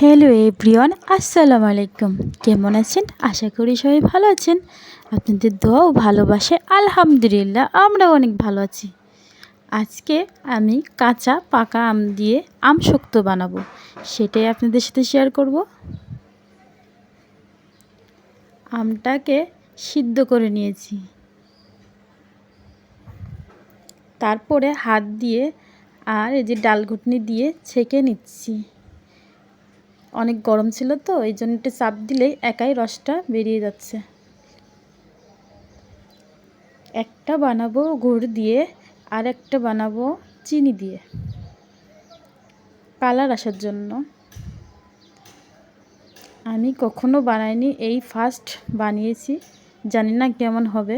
Hello everyone, আসসালামু আলাইকুম। কেমন আছেন? আশা করি সবাই ভালো আছেন। আপনাদের দোয়া ও ভালোবাসে, আলহামদুলিল্লাহ, আমরাও অনেক ভালো আছি। আজকে আমি কাঁচা পাকা আম দিয়ে আম শক্ত বানাবো। সেটাই আপনাদের সাথে শেয়ার করব। আমটাকে সিদ্ধ করে নিয়েছি। তারপরে হাত দিয়ে আর এই যে ডাল ঘুটনি দিয়ে ছেঁকে নিচ্ছি। অনেক গরম ছিল তো, এই জন্য একটু চাপ দিলেই একাই রসটা বেরিয়ে যাচ্ছে। একটা বানাবো গুড় দিয়ে, আর একটা বানাবো চিনি দিয়ে। কালার আসার জন্য। আমি কখনো বানাইনি, এই ফার্স্ট বানিয়েছি, জানি না কেমন হবে।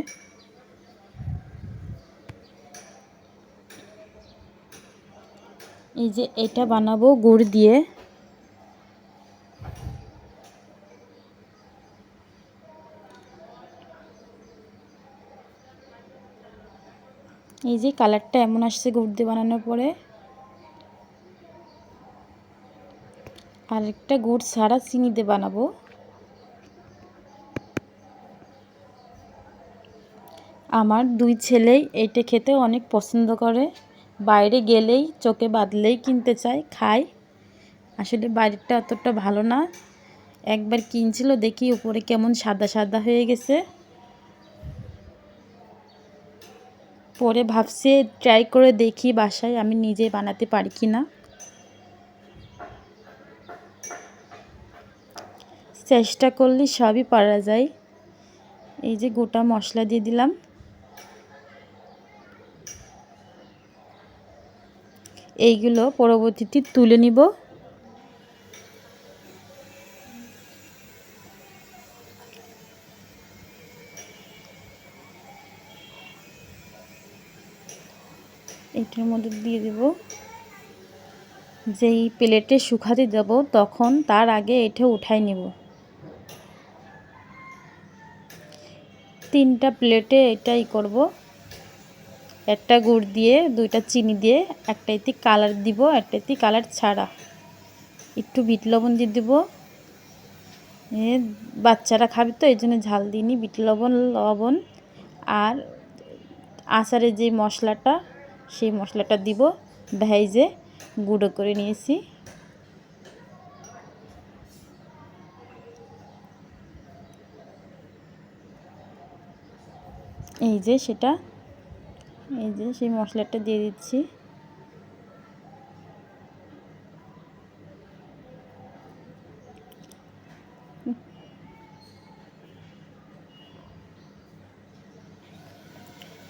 এই যে এটা বানাবো গুড় দিয়ে। এই যে কালারটা এমন আসছে গুড় দিয়ে বানানোর পরে। আরেকটা গুড় ছাড়া চিনি দিয়ে বানাবো। আমার দুই ছেলেই এইটা খেতে অনেক পছন্দ করে। বাইরে গেলেই, চোখে বাঁধলেই কিনতে চায়, খায়। আসলে বাইরেরটা অতটা ভালো না। একবার কিনছিল, দেখি উপরে কেমন সাদা সাদা হয়ে গেছে। পরে ভাবছি ট্রাই করে দেখি বাসায় আমি নিজে বানাতে পারি কি না? চেষ্টা করলে সবই পারা যায়। এই যে গোটা মশলা দিয়ে দিলাম। এইগুলো পরবর্তীতে তুলে নিব। এটার মধ্যে দিয়ে দেব। যেই প্লেটে শুকাতে দেব, তখন তার আগে এটা উঠাই নেব। তিনটা প্লেটে এটাই করব। একটা গুড় দিয়ে, দুইটা চিনি দিয়ে একটা একটাইতে কালার দিব, একটাইতে কালার ছাড়া। একটু বিট লবণ দিয়ে দেবো। বাচ্চারা খাবে তো এই জন্য ঝাল দিইনি। বিট লবণ লবণ আর আচারের যে মশলাটা সেই মশলাটা দিব, ভেজে গুঁড়ো করে নিয়েছি। এই যে সেটা, এই যে সেই মশলাটা দিয়ে দিচ্ছি।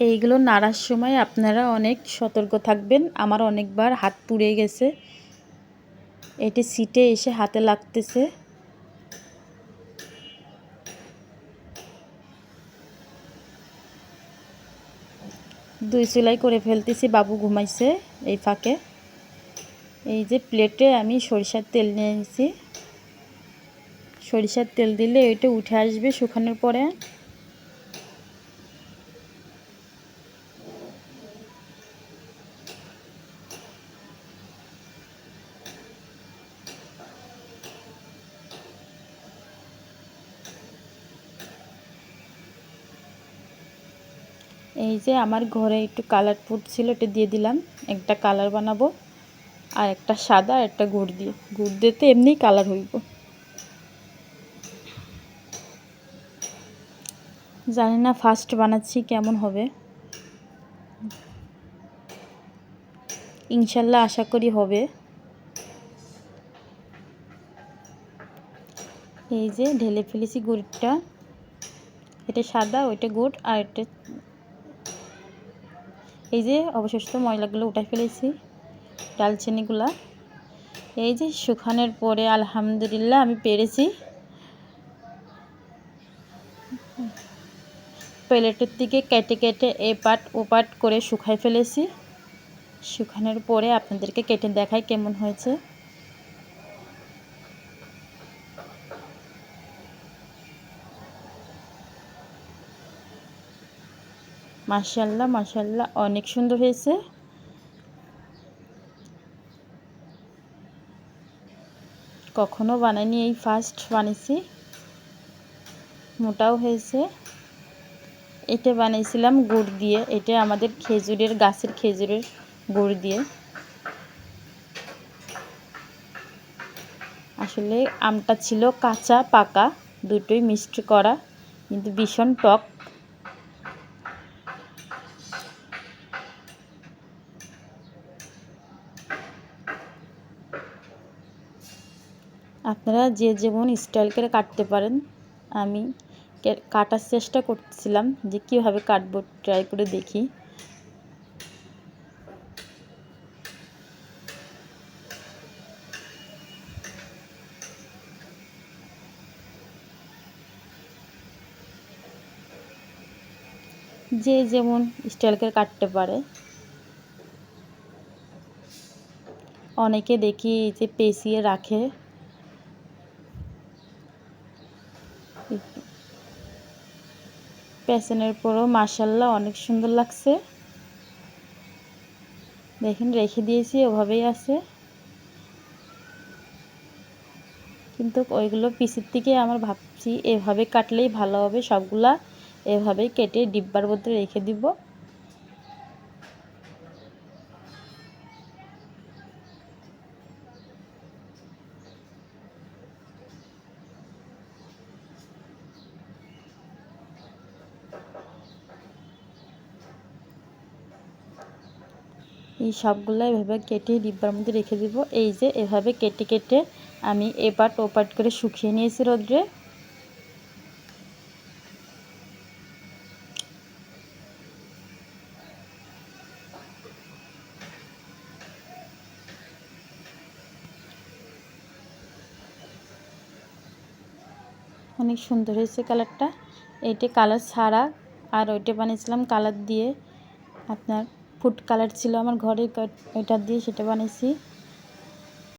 এইগুলো নাড়ার সময় আপনারা অনেক সতর্ক থাকবেন। আমার অনেকবার হাত পুড়ে গেছে। এটি সিটে এসে হাতে লাগতেছে। দুই চুলাই করে ফেলতেছি, বাবু ঘুমাইছে এই ফাঁকে। এই যে প্লেটে আমি সরিষার তেল নিয়ে নিয়েছি সরিষার তেল দিলে এটা উঠে আসবে শুকানোর পরে। এই যে আমার ঘরে একটু কালার ফুড ছিল, এটা দিয়ে দিলাম। একটা কালার বানাবো, আর একটা সাদা, আর একটা গুড় দিয়ে। গুড় দিয়ে তো এমনিই কালার হইব। জানি না ফার্স্ট বানাচ্ছি কেমন হবে। ইনশাল্লাহ আশা করি হবে। এই যে ঢেলে ফেলেছি গুড়টা। এটা সাদা, ওইটা গুড়, আর এটা এই যে অবশিষ্ট ময়লাগুলো উঠাই ফেলেছি, ডালচিনিগুলা। এই যে শুকানোর পরে আলহামদুলিল্লাহ আমি পেরেছি। প্লেটের দিকে কেটে কেটে এ পাট ও পাট করে শুকাই ফেলেছি। শুকানোর পরে আপনাদেরকে কেটে দেখাই কেমন হয়েছে। মাশাল্লাহ মাশাল্লাহ। অনেক সুন্দর হয়েছে। কখনো বানাইনি এই ফার্স্ট বানিয়েছি মোটাও হয়েছে। এটা বানিয়েছিলাম গুড় দিয়ে। এটা আমাদের খেজুরের, গাছের খেজুরের গুড় দিয়ে। আসলে আমটা ছিল কাঁচা, পাকা, দুটোই মিষ্টি করা। কিন্তু ভীষণ টক। আপনারা যে যেমন স্টাইল করে কাটতে পারেন, আমি কাটার চেষ্টা করছিলাম যে কীভাবে কাটবো ট্রাই করে দেখি। যে যেমন স্টাইল করে কাটতে পারে। অনেকে দেখি যে পেঁচিয়ে রাখে। পেছনের পরও মার্শাল্লাহ অনেক সুন্দর লাগছে। দেখেন, রেখে দিয়েছি, ওভাবেই আছে। কিন্তু ওইগুলো পিসির থেকে আমার ভাবছি, এভাবে কাটলেই ভালো হবে। সবগুলা এভাবেই কেটে ডিব্বার মধ্যে রেখে দিব। এই সবগুলো এভাবে কেটে ডিব্বার মধ্যে রেখে দিব। এই যে এভাবে কেটে কেটে আমি এপাট ওপাট করে শুকিয়ে নিয়েছি রোদ্রে। অনেক সুন্দর হয়েছে কালারটা। এইটা কালার ছাড়া আর ওইটা বানিয়েছিলাম কালার দিয়ে। আপনার ফুড কালার ছিল আমার ঘরে এটা দিয়ে সেটা বানিয়েছি